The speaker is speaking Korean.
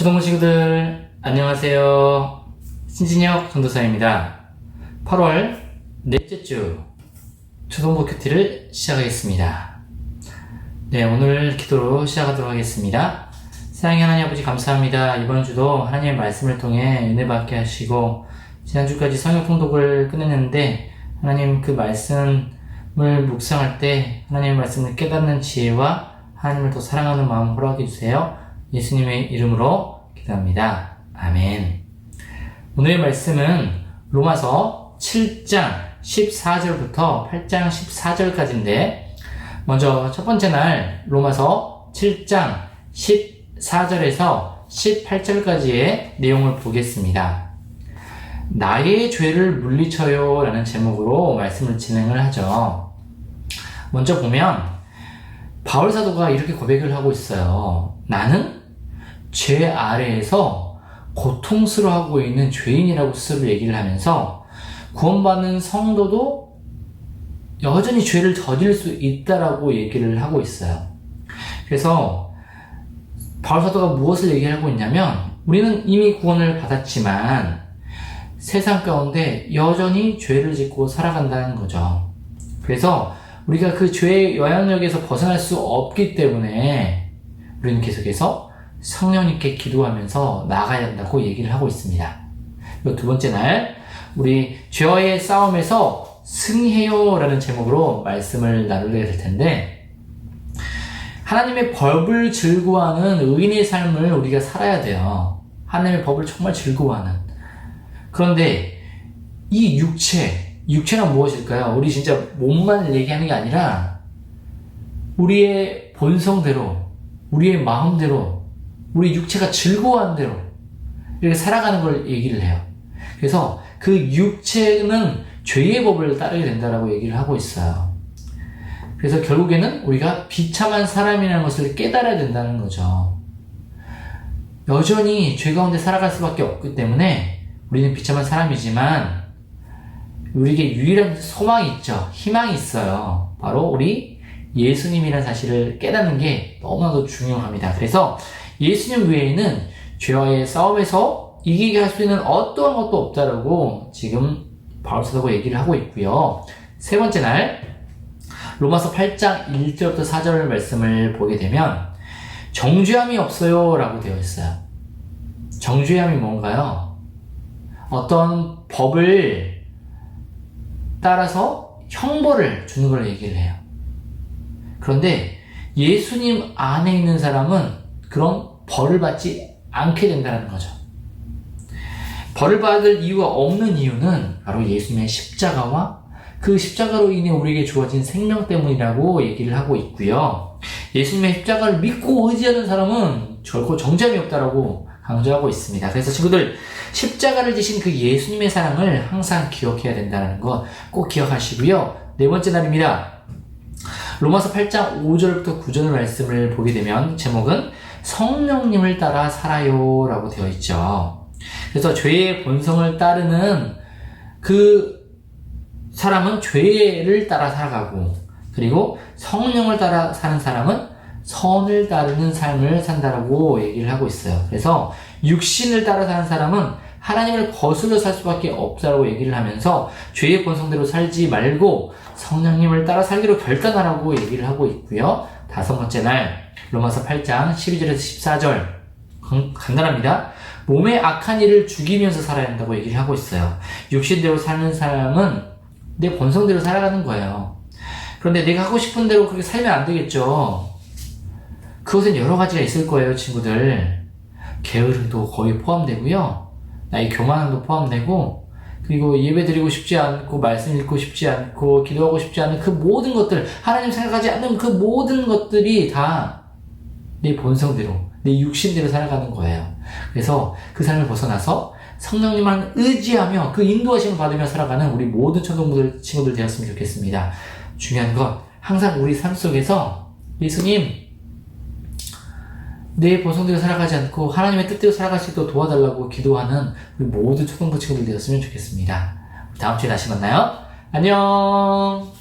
초등부 친구들 안녕하세요. 신진혁 전도사입니다. 8월 넷째 주 초등부 큐티를 시작하겠습니다. 네, 오늘 기도로 시작하도록 하겠습니다. 사랑의 하나님 아버지 감사합니다. 이번 주도 하나님의 말씀을 통해 은혜 받게 하시고 지난주까지 성역 통독을 끝냈는데 하나님 그 말씀을 묵상할 때 하나님의 말씀을 깨닫는 지혜와 하나님을 더 사랑하는 마음 허락해 주세요. 예수님의 이름으로 기도합니다. 아멘. 오늘의 말씀은 로마서 7장 14절부터 8장 14절까지인데 먼저 첫 번째 날 로마서 7장 14절에서 18절까지의 내용을 보겠습니다. 나의 죄를 물리쳐요 라는 제목으로 말씀을 진행을 하죠. 먼저 보면 바울 사도가 이렇게 고백을 하고 있어요. 나는 죄 아래에서 고통스러워하고 있는 죄인이라고 스스로 얘기를 하면서 구원받는 성도도 여전히 죄를 저질 수 있다라고 얘기를 하고 있어요. 그래서 바울 사도가 무엇을 얘기하고 있냐면 우리는 이미 구원을 받았지만 세상 가운데 여전히 죄를 짓고 살아간다는 거죠. 그래서 우리가 그 죄의 영향력에서 벗어날 수 없기 때문에 우리는 계속해서 성령님께 기도하면서 나아가야 한다고 얘기를 하고 있습니다. 두 번째 날, 우리 죄와의 싸움에서 승해요 라는 제목으로 말씀을 나누게 될 텐데, 하나님의 법을 즐거워하는 의인의 삶을 우리가 살아야 돼요. 하나님의 법을 정말 즐거워하는. 그런데 이 육체, 육체가 무엇일까요? 우리 진짜 몸만 얘기하는 게 아니라 우리의 본성대로, 우리의 마음대로, 우리 육체가 즐거워하는 대로 이렇게 살아가는 걸 얘기를 해요. 그래서 그 육체는 죄의 법을 따르게 된다라고 얘기를 하고 있어요. 그래서 결국에는 우리가 비참한 사람이라는 것을 깨달아야 된다는 거죠. 여전히 죄 가운데 살아갈 수밖에 없기 때문에 우리는 비참한 사람이지만 우리에게 유일한 소망이 있죠. 희망이 있어요. 바로 우리 예수님이라는 사실을 깨닫는 게 너무나도 중요합니다. 그래서 예수님 외에는 죄와의 싸움에서 이기게 할 수 있는 어떠한 것도 없다라고 지금 바울 사도가 얘기를 하고 있고요. 세 번째 날 로마서 8장 1절부터 4절 말씀을 보게 되면 정죄함이 없어요 라고 되어 있어요. 정죄함이 뭔가요? 어떤 법을 따라서 형벌을 주는 걸 얘기를 해요. 그런데 예수님 안에 있는 사람은 그런 벌을 받지 않게 된다는 거죠. 벌을 받을 이유가 없는 이유는 바로 예수님의 십자가와 그 십자가로 인해 우리에게 주어진 생명 때문이라고 얘기를 하고 있고요. 예수님의 십자가를 믿고 의지하는 사람은 결코 정죄함이 없다라고 강조하고 있습니다. 그래서 친구들 십자가를 지신 그 예수님의 사랑을 항상 기억해야 된다는 거꼭 기억하시고요. 네 번째 날입니다. 로마서 8장 5절부터 9절 말씀을 보게 되면 제목은 성령님을 따라 살아요 라고 되어 있죠. 그래서 죄의 본성을 따르는 그 사람은 죄를 따라 살아가고 그리고 성령을 따라 사는 사람은 선을 따르는 삶을 산다라고 얘기를 하고 있어요. 그래서 육신을 따라 사는 사람은 하나님을 거슬러 살 수밖에 없다라고 얘기를 하면서 죄의 본성대로 살지 말고 성령님을 따라 살기로 결단하라고 얘기를 하고 있고요. 다섯 번째 날 로마서 8장 12절에서 14절 간단합니다. 몸의 악한 일을 죽이면서 살아야 한다고 얘기를 하고 있어요. 육신대로 사는 사람은 내 본성대로 살아가는 거예요. 그런데 내가 하고 싶은 대로 그렇게 살면 안 되겠죠. 그것은 여러 가지가 있을 거예요, 친구들. 게으름도 거의 포함되고요. 나의 교만함도 포함되고, 그리고 예배 드리고 싶지 않고, 말씀 읽고 싶지 않고, 기도하고 싶지 않은 그 모든 것들, 하나님 생각하지 않는 그 모든 것들이 다 내 본성대로, 내 육신대로 살아가는 거예요. 그래서 그 삶을 벗어나서 성령님만 의지하며 그 인도하심을 받으며 살아가는 우리 모든 초등부들 친구들 되었으면 좋겠습니다. 중요한 건 항상 우리 삶 속에서 예수님 내 본성대로 살아가지 않고 하나님의 뜻대로 살아갈 수 있도록 도와달라고 기도하는 우리 모든 초등부 친구들 되었으면 좋겠습니다. 다음 주에 다시 만나요. 안녕.